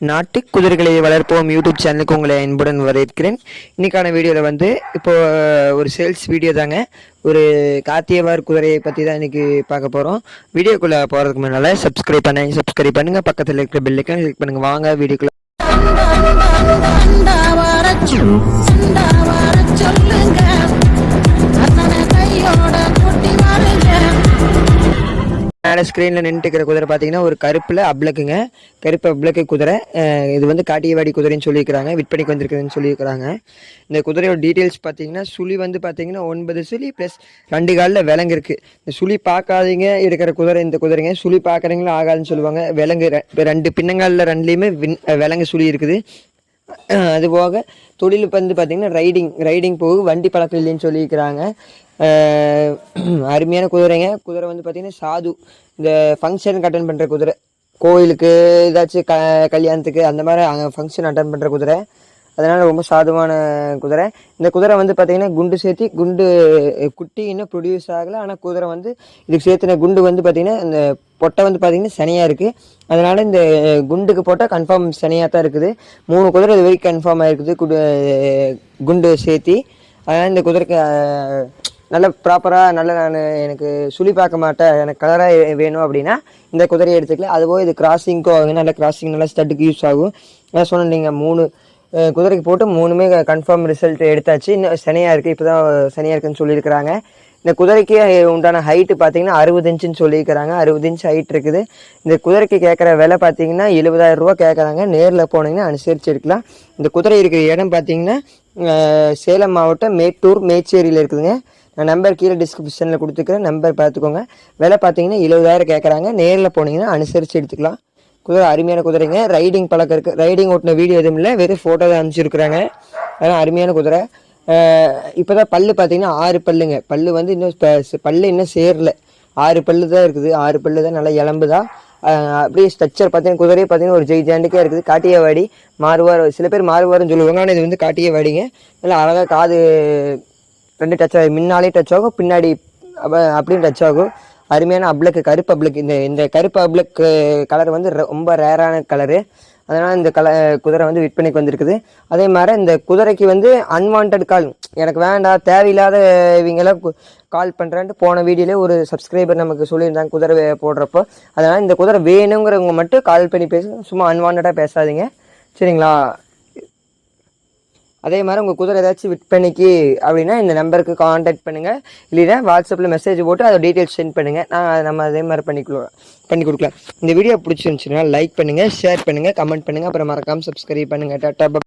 நாட்டு குதிரைகளை வளர்ப்போம் யூடியூப் சேனலுக்கு உங்களை அன்புடன் வரவேற்கிறேன். இன்னைக்கான வீடியோவில் வந்து இப்போ ஒரு சேல்ஸ் வீடியோ தாங்க. ஒரு காத்தியவார் குதிரையை பற்றி தான் இன்னைக்கு பார்க்க போகிறோம் வீடியோக்குள்ளே போகிறதுக்கு முன்னால் சப்ஸ்கிரைப் பண்ண சப்ஸ்கிரைப் பண்ணுங்கள் பக்கத்தில் இருக்கிற பெல்லைக்கான கிளிக் பண்ணுங்கள் வாங்க வீடியோக்குள்ளே மேலே ஸ்க்ரீனில் நின்றுக்கிற குதிரை பார்த்தீங்கன்னா ஒரு கருப்பில் அப்ளக்குங்க. கருப்பு அப்ளக்கு குதிரை. இது வந்து காட்டியவாடி குதிரைன்னு சொல்லியிருக்கிறாங்க. விற்பனைக்கு வந்திருக்குதுன்னு சொல்லியிருக்கிறாங்க. இந்த குதிரையோட டீட்டெயில்ஸ் பார்த்தீங்கன்னா சுழி வந்து பார்த்தீங்கன்னா ஒன்பது சுழி ப்ளஸ் ரெண்டு காலில் விலங்கு இருக்குது இந்த சுழி பார்க்காதீங்க இருக்கிற குதிரை இந்த குதிரைங்க. சுழி பார்க்குறீங்களும் ஆகாதுன்னு சொல்லுவாங்க. விலங்கு ரெண்டு பின்னங்காலில் ரெண்டுலேயுமே வின் விலங்கு சுழி இருக்குது. அதுபோக அது போக தொழில் வந்து பார்த்திங்கன்னா ரைடிங் ரைடிங் போக வண்டி பழக்கம் இல்லைன்னு சொல்லியிருக்கிறாங்க. அருமையான குதிரைங்க. குதிரை வந்து பார்த்திங்கன்னா சாது. இந்த ஃபங்க்ஷனுக்கு அட்டன் பண்ணுற குதிரை. கோயிலுக்கு ஏதாச்சும் க கல்யாணத்துக்கு அந்த மாதிரி அங்கே ஃபங்க்ஷன் அட்டன் பண்ணுற குதிரை. அதனால் ரொம்ப சாதுவான குதிரை. இந்த குதிரை வந்து பார்த்திங்கன்னா குண்டு சேர்த்தி குண்டு குட்டி இன்னும் ப்ரொடியூஸ் ஆகலை. ஆனால் குதிரை வந்து இதுக்கு சேர்த்துன குண்டு வந்து பார்த்திங்கன்னா இந்த பொட்டை வந்து பார்த்திங்கன்னா சனியாக இருக்குது அதனால் இந்த குண்டுக்கு போட்டால் கன்ஃபார்ம் சனியாக தான் இருக்குது. மூணு குதிரை இது வரைக்கும் கன்ஃபார்ம் ஆகிருக்குது குடு குண்டு சேர்த்தி. அதனால் இந்த குதிரைக்கு நல்ல ப்ராப்பராக நல்ல நான் எனக்கு சுழி பார்க்க மாட்டேன். எனக்கு கலராக வேணும் அப்படின்னா இந்த குதிரையை எடுத்துக்கலாம். அதுபோக இது கிராசிங்க்கும் ஆகுங்க நல்ல கிராசிங் நல்லா ஸ்டட்டுக்கு யூஸ் ஆகும். நான் சொன்னேன் நீங்கள் மூணு குதிரைக்கு போட்டு மூணுமே கன்ஃபார்ம் ரிசல்ட் எடுத்தாச்சு. இன்னும் சனியாக இருக்குது இப்போ தான் சனியாக இருக்குன்னு சொல்லியிருக்கிறாங்க. இந்த குதிரைக்கு உண்டான ஹைட்டு பார்த்தீங்கன்னா அறுபது இன்ச்சுன்னு சொல்லியிருக்கிறாங்க. அறுபது இன்ச் ஹைட் இருக்குது. இந்த குதிரைக்கு கேட்குற விலை பார்த்தீங்கன்னா எழுபதாயிரம் ரூபா கேட்குறாங்க நேரில் போனீங்கன்னா அனுசரித்து எடுக்கலாம் இந்த குதிரை இருக்கிற இடம் பார்த்தீங்கன்னா சேலம் மாவட்டம் மேட்டூர் மேச்சேரியில் இருக்குதுங்க. நான் நம்பர் கீழே டிஸ்கிரிப்ஷனில் கொடுத்துக்கிறேன். நம்பர் பார்த்துக்கோங்க விலை பார்த்தீங்கன்னா எழுபதாயிரம் கேட்குறாங்க நேரில் போனீங்கன்னா அனுசரித்து எடுத்துக்கலாம். குதிரை அருமையான குதிரைங்க. ரைடிங் பழக்கம் இருக்குது ரைடிங் ஓட்டின வீடியோ எதுவும் இல்லை. வெறும் ஃபோட்டோ தான் அனுப்பிச்சிருக்கிறாங்க. அதனால் அருமையான குதிரை. இப்போ தான் பல்லு பார்த்தீங்கன்னா ஆறு பல்லுங்க. பல்லு வந்து இன்னும் பல் பல்லு இன்னும் சேரல. ஆறு பல்லு தான் இருக்குது. ஆறு பல்லு தான் நல்லா இளம்பு தான் அப்படியே ஸ்ட்ரக்சர் பார்த்தீங்கன்னா குதிரையே பார்த்தீங்கன்னா ஒரு ஜெய் ஜாண்டுக்கே இருக்குது. காட்டியவாடி மாறுவார். சில பேர் மாறுவார்னு சொல்லுவாங்க. ஆனால் இது வந்து காட்டியவாடிங்க. நல்லா அழகாக காது ரெண்டு டச் ஆகும். முன்னாலே டச் ஆகும். பின்னாடி அப்படியும் டச் ஆகும். அருமையான அப்ளக்கு கருப்பு அப்ளக்கு இந்த இந்த கருப்பு அப்ளக்கு கலர் வந்து ரொம்ப ரேரான கலரு அதனால் இந்த கல குதிரை வந்து விற்பனைக்கு வந்திருக்குது. அதே மாதிரி இந்த குதிரைக்கு வந்து அன்வான்ட் கால் எனக்கு வேண்டாம் தேவையில்லாத இவங்கெல்லாம் கால் பண்ணுறேன்ட்டு போன வீடியோலேயே ஒரு சப்ஸ்கிரைபர் நமக்கு சொல்லியிருந்தாங்க குதிரை போடுறப்போ. அதனால் இந்த குதிரை வேணுங்கிறவங்க மட்டும் கால் பண்ணி பேச சும்மா அன்வான்டாக பேசாதீங்க. சரிங்களா? அதே மாதிரி உங்கள் குதிரை ஏதாச்சும் விற்பனைக்கு அப்படின்னா இந்த நம்பருக்கு காண்டாக்ட் பண்ணுங்கள் இல்லைன்னா வாட்ஸ்அப்பில் மெசேஜ் போட்டு அதை டீட்டெயில்ஸ் சென்ட் பண்ணுங்கள் நான் அதை நம்ம அதே மாதிரி பண்ணிக்கலாம் பண்ணி கொடுக்கலாம். இந்த வீடியோ பிடிச்சிருந்துச்சுன்னா லைக் பண்ணுங்கள் ஷேர் பண்ணுங்கள் கமெண்ட் பண்ணுங்கள் அப்புறம் மறக்காமல் சப்ஸ்கிரைப் பண்ணுங்கள் டாட்டா